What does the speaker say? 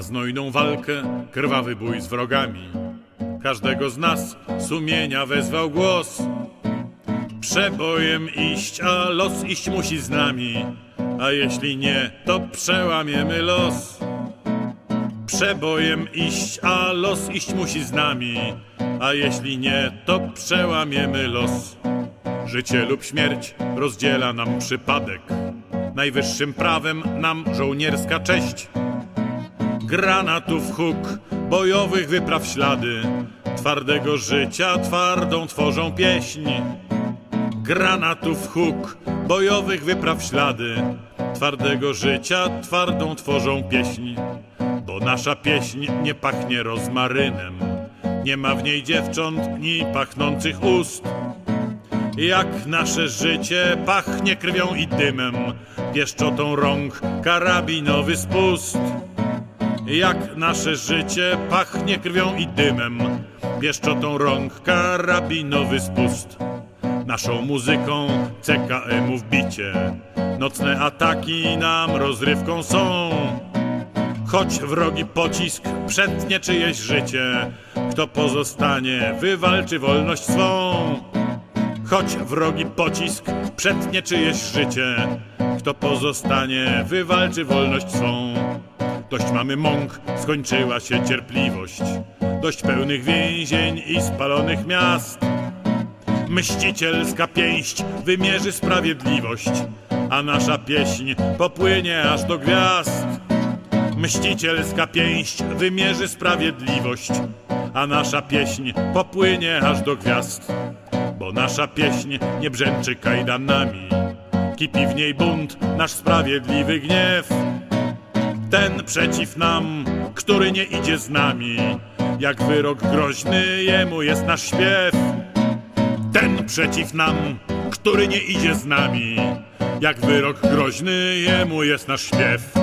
na znojną walkę, krwawy bój z wrogami. Każdego z nas sumienia wezwał głos. Przebojem iść, a los iść musi z nami, a jeśli nie, to przełamiemy los. Przebojem iść, a los iść musi z nami, a jeśli nie, to przełamiemy los. Życie lub śmierć rozdziela nam przypadek. Najwyższym prawem nam żołnierska cześć. Granatów huk, bojowych wypraw ślady, twardego życia twardą tworzą pieśń. Granatów huk, bojowych wypraw ślady, twardego życia twardą tworzą pieśń. Bo nasza pieśń nie pachnie rozmarynem, nie ma w niej dziewcząt ni pachnących ust. Jak nasze życie pachnie krwią i dymem, pieszczotą rąk karabinowy spust. Jak nasze życie pachnie krwią i dymem, pieszczotą rąk karabinowy spust. Naszą muzyką CKM-ów bicie, nocne ataki nam rozrywką są. Choć wrogi pocisk przetnie czyjeś życie, kto pozostanie, wywalczy wolność swą. Choć wrogi pocisk przetnie czyjeś życie, kto pozostanie, wywalczy wolność swą. Dość mamy mąk, skończyła się cierpliwość, dość pełnych więzień i spalonych miast. Mścicielska pięść wymierzy sprawiedliwość, a nasza pieśń popłynie aż do gwiazd. Mścicielska pięść wymierzy sprawiedliwość, a nasza pieśń popłynie aż do gwiazd. Bo nasza pieśń nie brzęczy kajdanami, kipi w niej bunt, nasz sprawiedliwy gniew. Ten przeciw nam, który nie idzie z nami, jak wyrok groźny jemu jest nasz śpiew. Ten przeciw nam, który nie idzie z nami, jak wyrok groźny jemu jest nasz śpiew.